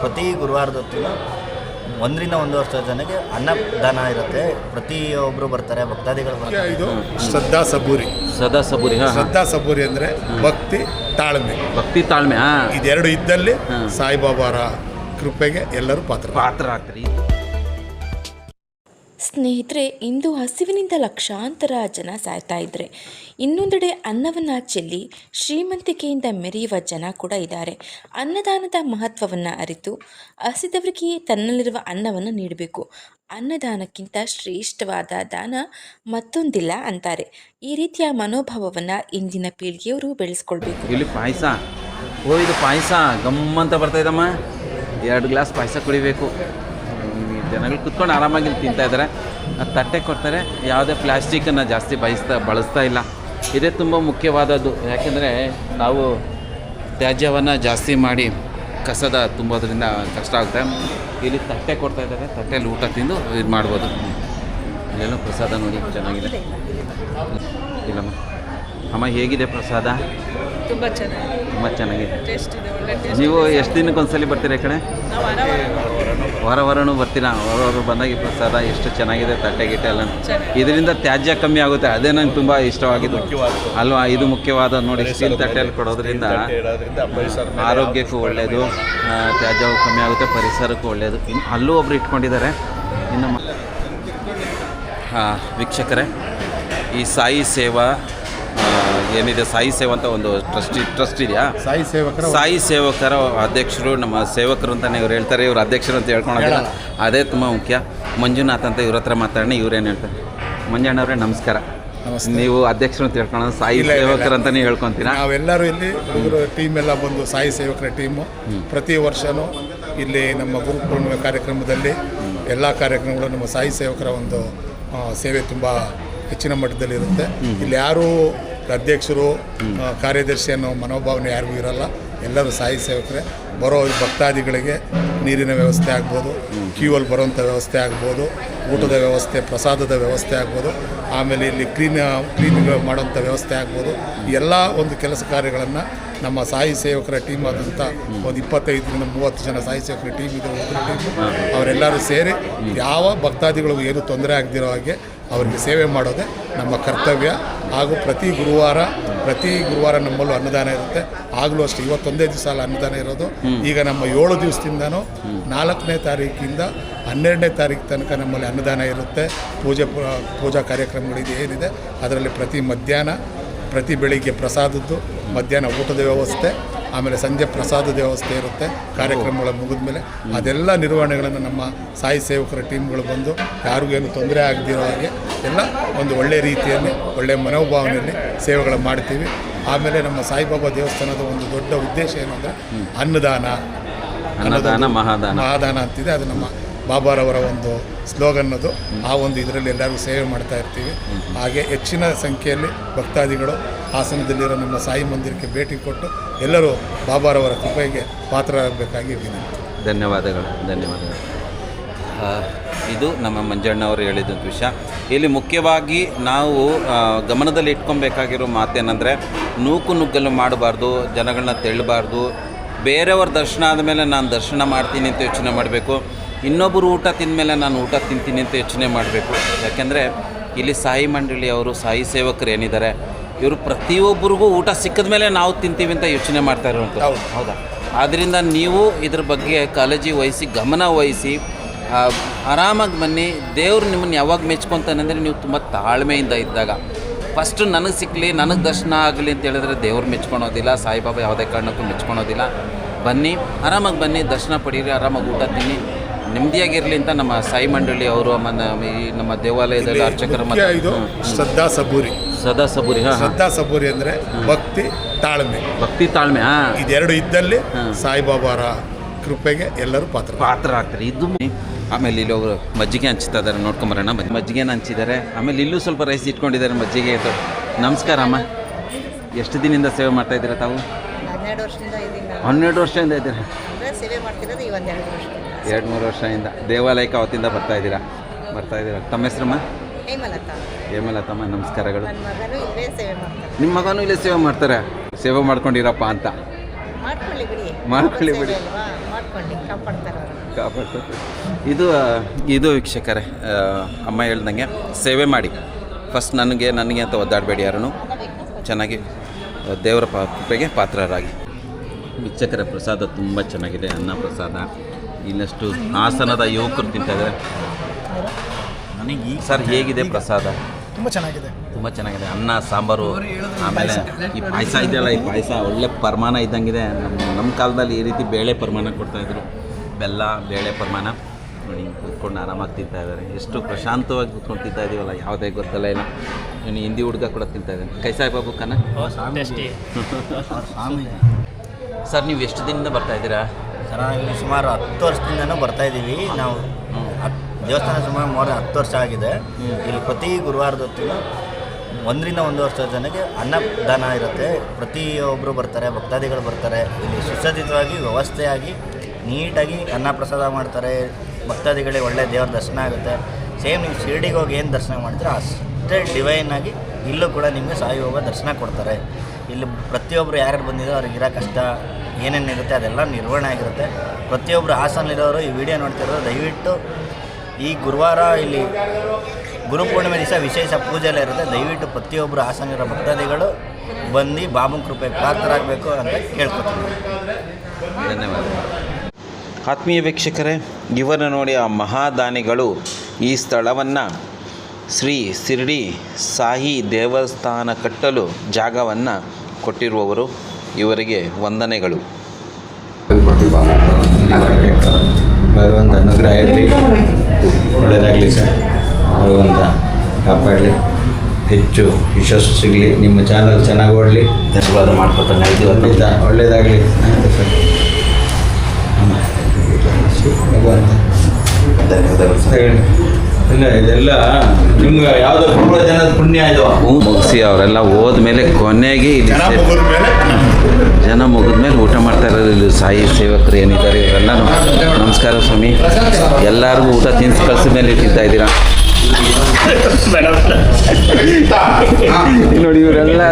ಪ್ರತಿ ಗುರುವಾರದ ಹೊತ್ತಿನ ಒಂದರಿಂದ ಒಂದು ಸಾವಿರ ಜನಕ್ಕೆ ಅನ್ನದಾನ ಇರುತ್ತೆ. ಪ್ರತಿಯೊಬ್ಬರು ಬರ್ತಾರೆ ಭಕ್ತಾದಿಗಳು ಬರ್ತಾರೆ. ಇದು ಶ್ರದ್ಧಾ ಸಬೂರಿ. ಸದಾ ಸಬೂರಿ ಹಾಂ ಹಾಂ. ಶ್ರದ್ಧಾ ಸಬೂರಿ ಅಂದರೆ ಭಕ್ತಿ ತಾಳ್ಮೆ. ಭಕ್ತಿ ತಾಳ್ಮೆ ಹಾಂ. ಇದೆರಡು ಇದ್ದಲ್ಲಿ. ಸಾಯಿಬಾಬಾರ ಕೃಪೆಗೆ ಎಲ್ಲರೂ ಪಾತ್ರ ಪಾತ್ರ ಆಗ್ತಾರೆ ಸ್ನೇಹಿತರೆ, ಇಂದು ಹಸಿವಿನಿಂದ ಲಕ್ಷಾಂತರ ಜನ ಸಾಯ್ತಾ ಇದ್ದಾರೆ ಇನ್ನೊಂದೆಡೆ ಅನ್ನವನ್ನು ಚೆಲ್ಲಿ ಶ್ರೀಮಂತಿಕೆಯಿಂದ ಮೆರೆಯುವ ಜನ ಕೂಡ ಇದ್ದಾರೆ. ಅನ್ನದಾನದ ಮಹತ್ವವನ್ನು ಅರಿತು ಹಸಿದವರಿಗೆ ತನ್ನಲ್ಲಿರುವ ಅನ್ನವನ್ನು ನೀಡಬೇಕು. ಅನ್ನದಾನಕ್ಕಿಂತ ಶ್ರೇಷ್ಠವಾದ ದಾನ ಮತ್ತೊಂದಿಲ್ಲ ಅಂತಾರೆ. ಈ ರೀತಿಯ ಮನೋಭಾವವನ್ನು ಇಂದಿನ ಪೀಳಿಗೆಯವರು ಬೆಳೆಸ್ಕೊಳ್ಬೇಕು. ಇಲ್ಲಿ ಪಾಯಸ. ಓ, ಇದು ಪಾಯಸ. ಗಮ್ಮಂತ ಬರ್ತಾ ಇದಮ್ಮ. ಎರಡು ಗ್ಲಾಸ್ ಪಾಯಸ ಕುಡಿಬೇಕು. ಜನಗಳು ಕುತ್ಕೊಂಡು ಆರಾಮಾಗಿ ತಿಂತಾ ಇದ್ದಾರೆ. ತಟ್ಟೆ ಕೊಡ್ತಾರೆ ಯಾವುದೇ ಪ್ಲಾಸ್ಟಿಕನ್ನು ಜಾಸ್ತಿ ಬಯಸ್ತಾ ಬಳಸ್ತಾ ಇಲ್ಲ. ಇದೇ ತುಂಬ ಮುಖ್ಯವಾದದ್ದು. ಯಾಕೆಂದರೆ ನಾವು ತ್ಯಾಜ್ಯವನ್ನು ಜಾಸ್ತಿ ಮಾಡಿ ಕಸದ ತುಂಬೋದ್ರಿಂದ ಕಷ್ಟ ಆಗುತ್ತೆ. ಇಲ್ಲಿ ತಟ್ಟೆ ಕೊಡ್ತಾ ಇದ್ದಾರೆ ತಟ್ಟೆಯಲ್ಲಿ ಊಟ ತಿಂದು ಇದು ಮಾಡ್ಬೋದು. ಇಲ್ಲೆಲ್ಲ ಪ್ರಸಾದ ನೋಡಿ ಚೆನ್ನಾಗಿದೆ. ಇಲ್ಲಮ್ಮ. ಅಮ್ಮ ಹೇಗಿದೆ ಪ್ರಸಾದ? ತುಂಬ ಚೆನ್ನಾಗಿ ತುಂಬ ಚೆನ್ನಾಗಿದೆ. ನೀವು ಎಷ್ಟು ದಿನಕ್ಕೆ ಒಂದ್ಸಲಿ ಬರ್ತೀರಾ ಈ ಕಡೆ? ನಾವು ಹೊರನು ಬರ್ತೀರಾ? ವಾರ ವಾರ ಬಂದಾಗ ಈ ಪ್ರಸಾದ ಎಷ್ಟು ಚೆನ್ನಾಗಿದೆ ತಟ್ಟೆ ಗಿಟ್ಟೆ ಎಲ್ಲ. ಇದರಿಂದ ತ್ಯಾಜ್ಯ ಕಮ್ಮಿ ಆಗುತ್ತೆ. ಅದೇ ನಂಗೆ ತುಂಬ ಇಷ್ಟವಾಗಿದ್ದು. ಅಲ್ವಾ? ಇದು ಮುಖ್ಯವಾದ ನೋಡಿ ಸ್ಟೀಲ್ ತಟ್ಟೆಯಲ್ಲಿ ಕೊಡೋದ್ರಿಂದ ಆರೋಗ್ಯಕ್ಕೂ ಒಳ್ಳೆಯದು ತ್ಯಾಜ್ಯವೂ ಕಮ್ಮಿ ಆಗುತ್ತೆ, ಪರಿಸರಕ್ಕೂ ಒಳ್ಳೆಯದು ಇನ್ನು ಅಲ್ಲೂ ಒಬ್ರು ಇಟ್ಕೊಂಡಿದ್ದಾರೆ. ಇನ್ನು ವೀಕ್ಷಕರೇ, ಈ ಸಾಯಿ ಸೇವಾ ಏನಿದೆ ಸಾಯಿ ಸೇವಂತ ಅಂತ ಒಂದು ಟ್ರಸ್ಟ್ ಟ್ರಸ್ಟ್ ಇದೆಯಾ? ಸಾಯಿ ಸೇವಕರ ಸಾಯಿ ಸೇವಕರ ಅಧ್ಯಕ್ಷರು ನಮ್ಮ ಸೇವಕರು ಅಂತಲೇ ಇವ್ರು ಹೇಳ್ತಾರೆ. ಇವ್ರು ಅಧ್ಯಕ್ಷರು ಅಂತ ಹೇಳ್ಕೊಳಕ್ಕೆ ಅದೇ ತುಂಬ ಮುಖ್ಯ. ಮಂಜುನಾಥ್ ಅಂತ ಇವ್ರ ಹತ್ರ ಮಾತಾಡೋಣ ಇವ್ರೇನು ಹೇಳ್ತಾರೆ? ಮಂಜಣ್ಣವ್ರೆ ನಮಸ್ಕಾರ. ನೀವು ಅಧ್ಯಕ್ಷರು ಅಂತ ಹೇಳ್ಕೊಳ್ಳೋದು ಸಾಯಿ. ಸೇವಕರು ಅಂತಾನೆ ಹೇಳ್ಕೊಂತೀರಾ? ನಾವೆಲ್ಲರೂ ಇಲ್ಲಿ ಹುಡುಗರು ಟೀಮ್ ಎಲ್ಲ ಬಂದು ಸಾಯಿ ಸೇವಕರ ಟೀಮು ಪ್ರತಿ ವರ್ಷವೂ ಇಲ್ಲಿ ನಮ್ಮ ಗುರುಪೂರ್ಣಿಮೆ ಕಾರ್ಯಕ್ರಮದಲ್ಲಿ ಎಲ್ಲ ಕಾರ್ಯಕ್ರಮಗಳು ನಮ್ಮ ಸಾಯಿ ಸೇವಕರ ಒಂದು ಸೇವೆ ತುಂಬ ಹೆಚ್ಚಿನ ಮಟ್ಟದಲ್ಲಿ ಇರುತ್ತೆ. ಇಲ್ಲಿ ಯಾರೂ ಅಧ್ಯಕ್ಷರು ಕಾರ್ಯದರ್ಶಿ ಅನ್ನೋ ಮನೋಭಾವನೆ ಯಾರಿಗೂ ಇರಲ್ಲ. ಎಲ್ಲರೂ ಸಾಯಿ ಸೇವಕರೇ. ಬರೋ ಭಕ್ತಾದಿಗಳಿಗೆ ನೀರಿನ ವ್ಯವಸ್ಥೆ ಆಗ್ಬೋದು ಕ್ಯೂವಲ್ಲಿ ಬರೋಂಥ ವ್ಯವಸ್ಥೆ ಆಗ್ಬೋದು, ಊಟದ ವ್ಯವಸ್ಥೆ, ಪ್ರಸಾದದ ವ್ಯವಸ್ಥೆ ಆಗ್ಬೋದು, ಆಮೇಲೆ ಇಲ್ಲಿ ಕ್ಲೀನ್, ಕ್ಲೀನಿಂಗ್ ಮಾಡೋಂಥ ವ್ಯವಸ್ಥೆ ಆಗ್ಬೋದು. ಎಲ್ಲ ಒಂದು ಕೆಲಸ ಕಾರ್ಯಗಳನ್ನು ನಮ್ಮ ಸಾಯಿ ಸೇವಕರ ಟೀಮ್ ಆದಂಥ ಒಂದು ಇಪ್ಪತ್ತೈದರಿಂದ ಮೂವತ್ತು ಜನ ಸಾಯಿ ಸೇವಕರ ಟೀಮ್ ಇದೆ ಟೀಮ್ ಅವರೆಲ್ಲರೂ ಸೇರಿ ಯಾವ ಭಕ್ತಾದಿಗಳಿಗೂ ಏನು ತೊಂದರೆ ಆಗದಿರೋ ಹಾಗೆ ಅವರಿಗೆ ಸೇವೆ ಮಾಡೋದೇ ನಮ್ಮ ಕರ್ತವ್ಯ. ಹಾಗೂ ಪ್ರತಿ ಗುರುವಾರ ಪ್ರತಿ ಗುರುವಾರ ನಮ್ಮಲ್ಲೂ ಅನ್ನದಾನ ಇರುತ್ತೆ. ಆಗಲೂ ಅಷ್ಟೇ ಇವತ್ತೊಂದೇ ದಿವಸ ಅಲ್ಲ ಅನ್ನದಾನ ಇರೋದು. ಈಗ ನಮ್ಮ ಏಳು ದಿವಸದಿಂದನೂ ನಾಲ್ಕನೇ ತಾರೀಕಿಂದ ಹನ್ನೆರಡನೇ ತಾರೀಕು ತನಕ ನಮ್ಮಲ್ಲಿ ಅನ್ನದಾನ ಇರುತ್ತೆ. ಪೂಜೆ ಪೂಜಾ ಕಾರ್ಯಕ್ರಮಗಳಿದೆ ಏನಿದೆ. ಅದರಲ್ಲಿ ಪ್ರತಿ ಮಧ್ಯಾಹ್ನ ಪ್ರತಿ ಬೆಳಿಗ್ಗೆ ಪ್ರಸಾದದ್ದು ಮಧ್ಯಾಹ್ನ ಊಟದ ವ್ಯವಸ್ಥೆ ಆಮೇಲೆ ಸಂಜೆ ಪ್ರಸಾದದ ವ್ಯವಸ್ಥೆ ಇರುತ್ತೆ ಕಾರ್ಯಕ್ರಮಗಳ ಮುಗಿದ ಮೇಲೆ ಅದೆಲ್ಲ ನಿರ್ವಹಣೆಗಳನ್ನು ನಮ್ಮ ಸಾಯಿ ಸೇವಕರ ಟೀಮ್ಗಳು ಬಂದು ಯಾರಿಗೂ ಏನು ತೊಂದರೆ ಆಗದಿರೋ ಹಾಗೆ ಎಲ್ಲ ಒಂದು ಒಳ್ಳೆಯ ರೀತಿಯಲ್ಲಿ ಒಳ್ಳೆಯ ಮನೋಭಾವನೆಯಲ್ಲಿ ಸೇವೆಗಳು ಮಾಡ್ತೀವಿ. ಆಮೇಲೆ ನಮ್ಮ ಸಾಯಿಬಾಬಾ ದೇವಸ್ಥಾನದ ಒಂದು ದೊಡ್ಡ ಉದ್ದೇಶ ಏನು ಅಂದರೆ ಅನ್ನದಾನ. ಅನ್ನದಾನ ಮಹಾದಾನ. ಮಹಾದಾನ ಅಂತಿದೆ. ಅದು ನಮ್ಮ ಬಾಬಾರವರ ಒಂದು ಸ್ಲೋಗನ್ ಅದು. ಆ ಒಂದು ಇದರಲ್ಲಿ ಎಲ್ಲರೂ ಸೇವೆ ಮಾಡ್ತಾ ಇರ್ತೀವಿ. ಹಾಗೆ ಹೆಚ್ಚಿನ ಸಂಖ್ಯೆಯಲ್ಲಿ ಭಕ್ತಾದಿಗಳು ಹಾಸನದಲ್ಲಿರೋ ನಮ್ಮ ಸಾಯಿ ಮಂದಿರಕ್ಕೆ ಭೇಟಿ ಕೊಟ್ಟು ಎಲ್ಲರೂ ಬಾಬಾರವರ ಕೃಪೆಗೆ ಪಾತ್ರರಾಗಬೇಕಾಗಿ ವಿನಂತಿ. ಧನ್ಯವಾದಗಳು ಧನ್ಯವಾದಗಳು. ಇದು ನಮ್ಮ ಮಂಜಣ್ಣವರು ಹೇಳಿದಂಥ ವಿಷಯ. ಇಲ್ಲಿ ಮುಖ್ಯವಾಗಿ ನಾವು ಗಮನದಲ್ಲಿ ಇಟ್ಕೊಬೇಕಾಗಿರೋ ಮಾತೇನೆಂದರೆ, ನೂಕು ನುಗ್ಗಲು ಮಾಡಬಾರ್ದು, ಜನಗಳನ್ನ ತೆಳ್ಳಬಾರ್ದು, ಬೇರೆಯವ್ರ ದರ್ಶನ ಆದಮೇಲೆ ನಾನು ದರ್ಶನ ಮಾಡ್ತೀನಿ ಅಂತ ಯೋಚನೆ ಮಾಡಬೇಕು. ಇನ್ನೊಬ್ಬರು ಊಟ ತಿಂದಮೇಲೆ ನಾನು ಊಟ ತಿಂತೀನಿ ಅಂತ ಯೋಚನೆ ಮಾಡಬೇಕು. ಯಾಕೆಂದರೆ ಇಲ್ಲಿ ಸಾಯಿ ಮಂಡಳಿಯವರು ಸಾಯಿ ಸೇವಕರು ಏನಿದ್ದಾರೆ ಇವರು ಪ್ರತಿಯೊಬ್ಬರಿಗೂ ಊಟ ಸಿಕ್ಕಿದ ಮೇಲೆ ನಾವು ತಿಂತೀವಿ ಅಂತ ಯೋಚನೆ ಮಾಡ್ತಾ ಇರುವಂಥದ್ದು ಹೌದು. ಹೌದಾ? ಆದ್ದರಿಂದ ನೀವು ಇದ್ರ ಬಗ್ಗೆ ಕಾಳಜಿ ವಹಿಸಿ ಗಮನ ವಹಿಸಿ ಆರಾಮಾಗಿ ಬನ್ನಿ. ದೇವ್ರು ನಿಮ್ಮನ್ನು ಯಾವಾಗ ಮೆಚ್ಕೊತಾನೆ ಅಂದರೆ ನೀವು ತುಂಬ ತಾಳ್ಮೆಯಿಂದ ಇದ್ದಾಗ. ಫಸ್ಟು ನನಗೆ ಸಿಕ್ಕಲಿ ನನಗೆ ದರ್ಶನ ಆಗಲಿ ಅಂತ ಹೇಳಿದ್ರೆ ದೇವ್ರು ಮೆಚ್ಕೊಳೋದಿಲ್ಲ ಸಾಯಿಬಾಬಾ ಯಾವುದೇ ಕಾರಣಕ್ಕೂ ಮೆಚ್ಕೊಳೋದಿಲ್ಲ. ಬನ್ನಿ ಆರಾಮಾಗಿ ಬನ್ನಿ ದರ್ಶನ ಪಡೀರಿ ಆರಾಮಾಗಿ ಊಟ ತಿನ್ನಿ. ನೆಮ್ಮದಿಯಾಗಿರಲಿ ಅಂತ ನಮ್ಮ ಸಾಯಿ ಮಂಡಳಿ ಅವರು ನಮ್ಮ ದೇವಾಲಯದಲ್ಲಿ ಅರ್ಚಕರ ಮುಖ್ಯ ಇದು ಶ್ರದ್ಧಾ ಸಬೂರಿ. ಸದಾ ಸಬೂರಿ ಹಾಂ ಶ್ರದ್ಧಾ ಸಬೂರಿ ಅಂದ್ರೆ ಭಕ್ತಿ ತಾಳ್ಮೆ. ಭಕ್ತಿ ತಾಳ್ಮೆ ಹಾಂ. ಇದೆರಡು ಇದ್ದಲ್ಲಿ. ಸಾಯಿಬಾಬಾರ ಕೃಪೆಗೆ ಎಲ್ಲರೂ ಪಾತ್ರ ಪಾತ್ರ ಆಗ್ತಾರೆ. ಇದು ಆಮೇಲೆ ಇಲ್ಲಿ ಅವರು ಮಜ್ಜಿಗೆ ಹಂಚ್ತಾ ಇದಾರೆ ನೋಡ್ಕೊಂಬರೋಣ ಮಜ್ಜಿಗೆನ ಹಂಚಿದ್ದಾರೆ ಆಮೇಲೆ ಇಲ್ಲೂ ಸ್ವಲ್ಪ ರೈಸ್ ಇಟ್ಕೊಂಡಿದ್ದಾರೆ ಮಜ್ಜಿಗೆ. ಇದು ನಮಸ್ಕಾರ ಅಮ್ಮ. ಎಷ್ಟು ದಿನದಿಂದ ಸೇವೆ ಮಾಡ್ತಾ ಇದ್ದೀರಾ ತಾವು? ಹನ್ನೆರಡು ವರ್ಷದಿಂದ ಇದ್ದೀನಿ ಹನ್ನೆರಡು ವರ್ಷದಿಂದ ಇದ್ದೀರಾ? ಸೇವೆ ಮಾಡ್ತಿರೋದು ಈ ಒಂದೆರಡು ವರ್ಷದಿಂದ ಎರಡು ಮೂರು ವರ್ಷದಿಂದ ದೇವಾಲಯಕ್ಕೆ ಅವತ್ತಿಂದ ಬರ್ತಾ ಇದ್ದೀರಾ? ಬರ್ತಾ ಇದ್ದೀರಾ? ತಮ್ಮ ಹೆಸರಮ್ಮ? ಹೇಮಲತ. ಹೇಮಲತಮ್ಮ ನಮಸ್ಕಾರಗಳು. ನಿಮ್ಮ ಮಗನೂ ಇಲ್ಲೇ ಸೇವೆ ಮಾಡ್ತಾರೆ? ಸೇವೆ ಮಾಡ್ಕೊಂಡಿರಪ್ಪ ಅಂತ. ಮಾಡ್ಕೊಳ್ಳಿ ಬಿಡಿ. ಕಾಪಾಡ್ತಾರೆ ಇದು ಇದು ವೀಕ್ಷಕರೇ ಅಮ್ಮ ಹೇಳ್ದಂಗೆ ಸೇವೆ ಮಾಡಿ. ಫಸ್ಟ್ ನನಗೆ ನನಗೆ ಅಂತ ಒದ್ದಾಡಬೇಡಿ ಯಾರನ್ನು. ಚೆನ್ನಾಗಿ ದೇವರ ಪಾಪಿಗೆ ಕೃಪೆಗೆ ಪಾತ್ರರಾಗಿ. ವೀಕ್ಷಕರ ಪ್ರಸಾದ ತುಂಬ ಚೆನ್ನಾಗಿದೆ ಅನ್ನ ಪ್ರಸಾದ ಇನ್ನಷ್ಟು ಹಾಸನದ ಯುವಕರು ತಿಂತಾಯಿದ್ದಾರೆ ನನಗೆ ಈ ಸರ್ ಹೇಗಿದೆ ಪ್ರಸಾದ? ತುಂಬ ಚೆನ್ನಾಗಿದೆ. ತುಂಬ ಚೆನ್ನಾಗಿದೆ. ಅನ್ನ ಸಾಂಬಾರು ಆಮೇಲೆ ಈ ಪಾಯಸ ಇದೆಯಲ್ಲ ಈ ಪಾಯಸ ಒಳ್ಳೆ ಪರಮಾನ ಇದ್ದಂಗಿದೆ. ನಮ್ಮ ನಮ್ಮ ಕಾಲದಲ್ಲಿ ಈ ರೀತಿ ಬೇಳೆ ಪರಮಾನ ಕೊಡ್ತಾಯಿದ್ರು ಬೆಲ್ಲ ಬೇಳೆ ಪರಮಾನ ನೋಡಿ ಕೂತ್ಕೊಂಡು ಆರಾಮಾಗಿ ತಿಂತಾ ಇದ್ದಾರೆ. ಎಷ್ಟು ಪ್ರಶಾಂತವಾಗಿ ಕೂತ್ಕೊಂಡು ತಿಂತಾ ಇದೀವಲ್ಲ ಯಾವುದೇ ಗೊತ್ತಲ್ಲ ಇಲ್ಲ ಇನ್ನು ಹಿಂದಿ ಹುಡುಗ ಕೂಡ ತಿಂತಾ ಇದ್ದಾನೆ. ಕೈಸಾಯಿ ಬಾಬು ಕನ್ನ ಸರ್ ನೀವು ಎಷ್ಟು ದಿನದಿಂದ ಬರ್ತಾ ಇದ್ದೀರಾ? ನಾವಿಲ್ಲಿ ಸುಮಾರು ಹತ್ತು ವರ್ಷದಿಂದನೂ ಬರ್ತಾ ಇದ್ದೀವಿ. ನಾವು ದೇವಸ್ಥಾನ ಸುಮಾರು ಮೂರು ಹತ್ತು ವರ್ಷ ಆಗಿದೆ. ಇಲ್ಲಿ ಪ್ರತಿ ಗುರುವಾರದ ಒಂದರಿಂದ ಒಂದು ವರ್ಷದ ಜನಕ್ಕೆ ಅನ್ನದಾನ ಇರುತ್ತೆ. ಪ್ರತಿಯೊಬ್ಬರು ಬರ್ತಾರೆ, ಭಕ್ತಾದಿಗಳು ಬರ್ತಾರೆ. ಇಲ್ಲಿ ಸುಸಜ್ಜಿತವಾಗಿ, ವ್ಯವಸ್ಥೆಯಾಗಿ, ನೀಟಾಗಿ ಅನ್ನ ಪ್ರಸಾದ ಮಾಡ್ತಾರೆ. ಭಕ್ತಾದಿಗಳಿಗೆ ಒಳ್ಳೆ ದೇವರ ದರ್ಶನ ಆಗುತ್ತೆ. ಸೇಮ್ ನೀವು ಶಿರ್ಡಿಗೆ ಹೋಗಿ ಏನು ದರ್ಶನ ಮಾಡ್ತೀರೋ ಅಷ್ಟೇ ಡಿವೈನ್ ಆಗಿ ಇಲ್ಲೂ ಕೂಡ ನಿಮಗೆ ಸಾಯಿಬಾಬಾ ದರ್ಶನ ಕೊಡ್ತಾರೆ. ಇಲ್ಲಿ ಪ್ರತಿಯೊಬ್ಬರು ಯಾರ್ಯಾರು ಬಂದಿರೋ ಅವ್ರಿಗೆ ಇರೋ ಕಷ್ಟ ಏನೇನಿರುತ್ತೆ ಅದೆಲ್ಲ ನಿರ್ವಹಣೆ ಆಗಿರುತ್ತೆ. ಪ್ರತಿಯೊಬ್ಬರು ಹಾಸನಲ್ಲಿರೋರು ಈ ವಿಡಿಯೋ ನೋಡ್ತಿರೋರು, ದಯವಿಟ್ಟು ಈ ಗುರುವಾರ ಇಲ್ಲಿ ಗುರುಪೂರ್ಣಿಮೆ ದಿವಸ ವಿಶೇಷ ಪೂಜೆ ಎಲ್ಲ ಇರುತ್ತೆ. ದಯವಿಟ್ಟು ಪ್ರತಿಯೊಬ್ಬರು ಹಾಸನಿರೋ ಭಕ್ತಾದಿಗಳು ಬಂದು ಬಾಬುನ ಕೃಪೆ ಪಾತ್ರರಾಗಬೇಕು ಅಂತ ಕೇಳ್ಕೊತೀನಿ ಧನ್ಯವಾದ ಆತ್ಮೀಯ ವೀಕ್ಷಕರೇ, ಇವರನ್ನು ನೋಡಿ ಆ ಮಹಾದಾನಿಗಳು ಈ ಸ್ಥಳವನ್ನು ಶ್ರೀ ಶಿರ್ಡಿ ಸಾಹಿ ದೇವಸ್ಥಾನ ಕಟ್ಟಲು ಜಾಗವನ್ನು ಕೊಟ್ಟಿರುವವರು. ಇವರಿಗೆ ವಂದನೆಗಳು. ಭಗವಂತ ಅನುಗ್ರಹ ಇರಲಿ ಒಳ್ಳೆಯದಾಗಲಿ ಸರ್. ಭಗವಂತ ಕಾಪಾಡಲಿ. ಹೆಚ್ಚು ಯಶಸ್ಸು ಸಿಗಲಿ. ನಿಮ್ಮ ಚಾನಲ್ ಚೆನ್ನಾಗಿ ಓಡಲಿ. ಧನ್ಯವಾದ ಮಾಡ್ಕೊತಾನೆ ಖಂಡಿತ ಒಳ್ಳೆಯದಾಗಲಿ ಭಗವಂತ. ಹೇಳಿ. ಇಲ್ಲ ಇದೆಲ್ಲ ನಿಮ್ಗೆ ಯಾವುದೋ ಪೂರ್ವ ಜನದ ಪುಣ್ಯ ಇದು. ಮುಗಿಸಿ ಅವರೆಲ್ಲ ಹೋದ್ಮೇಲೆ ಕೊನೆಗೆ ಇಲ್ಲಿ ಜನ ಸೇ- ಮುಗಿದ ಮೇಲೆ ಮುಗಿದ್ಮೇಲೆ ಊಟ ಮಾಡ್ತಾ ಇರೋದು ಇಲ್ಲಿ ಸಾಯಿ ಸೇವಕರು ಏನಿದ್ದಾರೆ ಇವರೆಲ್ಲ ನಮಸ್ಕಾರ ಸ್ವಾಮಿ. ಎಲ್ಲರಿಗೂ ಊಟ ತಿನ್ಸಿ ಕಳ್ಸಿದ ಮೇಲೆ ಇಟ್ಟಿದ್ದ ಇದ್ದೀರಾ ನೋಡಿ ಇವರೆಲ್ಲ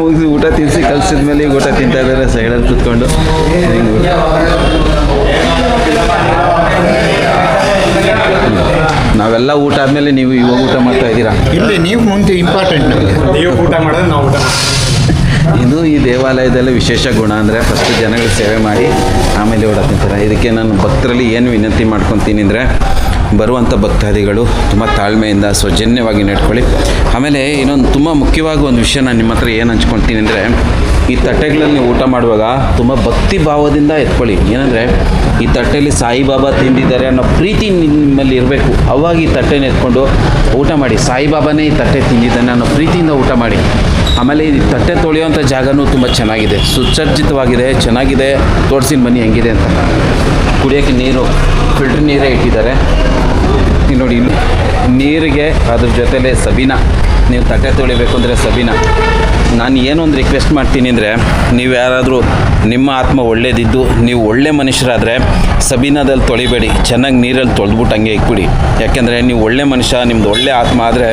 ಮುಗಿಸಿ ಊಟ ತಿನ್ಸಿ ಕಳ್ಸಿದ ಮೇಲೆ ಈಗ ಊಟ ತಿಂತಾ ಇದ್ದಾರೆ ಸೈಡಲ್ಲಿ ಕೂತ್ಕೊಂಡು. ಹಿಂಗ್ ಊಟ. ನಾವೆಲ್ಲ ಊಟ ಆದಮೇಲೆ ನೀವು ಇವಾಗ ಊಟ ಮಾಡ್ತಾ ಇದ್ದೀರಾ? ಇಲ್ಲಿ ನೀವು ಮುಂದೆ ಇಂಪಾರ್ಟೆಂಟ್ ನಮಗೆ. ನೀವು ಊಟ ಮಾಡಿದ್ರೆ ನಾವು ಊಟ ಇದು ಈ ದೇವಾಲಯದಲ್ಲಿ ವಿಶೇಷ ಗುಣ ಅಂದರೆ ಫಸ್ಟ್ ಜನಗಳ ಸೇವೆ ಮಾಡಿ ಆಮೇಲೆ ಓಡಾಡ್ತಿರ್ತಾರೆ. ತಿಂತಾರೆ ಇದಕ್ಕೆ ನಾನು ಭಕ್ತರಲ್ಲಿ ಏನು ವಿನಂತಿ ಮಾಡ್ಕೊತೀನಿ ಅಂದರೆ ಬರುವಂಥ ಭಕ್ತಾದಿಗಳು ತುಂಬ ತಾಳ್ಮೆಯಿಂದ ಸೌಜನ್ಯವಾಗಿ ನಡ್ಕೊಳ್ಳಿ. ಆಮೇಲೆ ಇನ್ನೊಂದು ತುಂಬ ಮುಖ್ಯವಾಗಿ ಒಂದು ವಿಷಯ ನಾನು ನಿಮ್ಮ ಹತ್ರ ಏನು ಹಂಚ್ಕೊಳ್ತೀನಿ ಅಂದರೆ ಈ ತಟ್ಟೆಗಳಲ್ಲಿ ನೀವು ಊಟ ಮಾಡುವಾಗ ತುಂಬ ಭಕ್ತಿ ಭಾವದಿಂದ ಎತ್ಕೊಳ್ಳಿ. ಏನಂದರೆ ಈ ತಟ್ಟೆಯಲ್ಲಿ ಸಾಯಿಬಾಬಾ ತಿಂದಿದ್ದಾರೆ ಅನ್ನೋ ಪ್ರೀತಿ ನಿಮ್ಮಲ್ಲಿ ಇರಬೇಕು. ಅವಾಗ ಈ ತಟ್ಟೆನ ಎತ್ಕೊಂಡು ಊಟ ಮಾಡಿ. ಸಾಯಿಬಾಬಾನೇ ಈ ತಟ್ಟೆ ತಿಂದಿದ್ದಾನೆ ಅನ್ನೋ ಪ್ರೀತಿಯಿಂದ ಊಟ ಮಾಡಿ. ಆಮೇಲೆ ಈ ತಟ್ಟೆ ತೊಳೆಯುವಂಥ ಜಾಗನೂ ತುಂಬ ಚೆನ್ನಾಗಿದೆ. ಸುಸಜ್ಜಿತವಾಗಿದೆ, ಚೆನ್ನಾಗಿದೆ. ತೋರಿಸಿನ ಮನೆ ಹೆಂಗಿದೆ ಅಂತ. ಕುಡಿಯೋಕ್ಕೆ ನೀರು, ಫಿಲ್ಟ್ರ್ ನೀರೇ ಇಟ್ಟಿದ್ದಾರೆ. ನೋಡಿ, ಇಲ್ಲಿ ನೀರಿಗೆ ಅದ್ರ ಜೊತೆಲೆ ಸಬೀನ. ನೀವು ತಟ್ಟೆ ತೊಳಿಬೇಕು ಅಂದರೆ ಸಬೀನ. ನಾನು ಏನೊಂದು ರಿಕ್ವೆಸ್ಟ್ ಮಾಡ್ತೀನಿ ಅಂದರೆ, ನೀವು ಯಾರಾದರೂ ನಿಮ್ಮ ಆತ್ಮ ಒಳ್ಳೇದಿದ್ದು, ನೀವು ಒಳ್ಳೆ ಮನುಷ್ಯರಾದರೆ ಸಬೀನದಲ್ಲಿ ತೊಳಿಬೇಡಿ. ಚೆನ್ನಾಗಿ ನೀರಲ್ಲಿ ತೊಳೆದ್ಬಿಟ್ಟು ಹಂಗೆ ಇಕ್ಬಿಡಿ. ಯಾಕೆಂದರೆ ನೀವು ಒಳ್ಳೆ ಮನುಷ್ಯ ನಿಮ್ಮದು ಒಳ್ಳೆ ಆತ್ಮ ಆದರೆ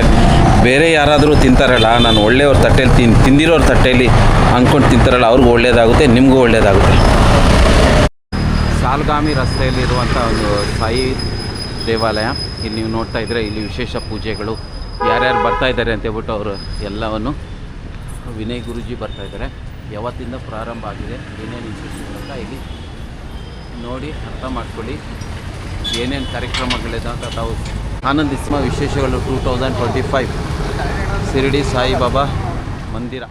ಬೇರೆ ಯಾರಾದರೂ ತಿಂತಾರಲ್ಲ, ನಾನು ಒಳ್ಳೆಯವ್ರ ತಟ್ಟೆಯಲ್ಲಿ ತಿನ್, ತಿಂದಿರೋರ ತಟ್ಟೆಯಲ್ಲಿ ಅಂದ್ಕೊಂಡು ತಿಂತಾರಲ್ಲ, ಅವ್ರಿಗೂ ಒಳ್ಳೇದಾಗುತ್ತೆ, ನಿಮಗೂ ಒಳ್ಳೆಯದಾಗುತ್ತೆ ಸಾಲ್ಗಾಮಿ ರಸ್ತೆಯಲ್ಲಿರುವಂಥ ಒಂದು ಸಾಯಿ ದೇವಾಲಯ. ಇಲ್ಲಿ ನೀವು ನೋಡ್ತಾ ಇದ್ದರೆ, ಇಲ್ಲಿ ವಿಶೇಷ ಪೂಜೆಗಳು. ಯಾರ್ಯಾರು ಬರ್ತಾ ಇದ್ದಾರೆ ಅಂತ ಹೇಳ್ಬಿಟ್ಟು ಅವರು ಎಲ್ಲವನ್ನು ವಿನಯ್ ಗುರುಜಿ ಬರ್ತಾ ಇದ್ದಾರೆ. ಯಾವತ್ತಿಂದ ಪ್ರಾರಂಭ ಆಗಿದೆ, ಏನೇನು ವಿಶೇಷಗಳು ಅಂತ ಇಲ್ಲಿ ನೋಡಿ ಅರ್ಥ ಮಾಡ್ಕೊಳ್ಳಿ. ಏನೇನು ಕಾರ್ಯಕ್ರಮಗಳಿದೆ ಅಂತ ತಾವು ಆನಂದಿಸುವ ವಿಶೇಷಗಳು two thousand twenty five. Shirdi Saibaba ಮಂದಿರ.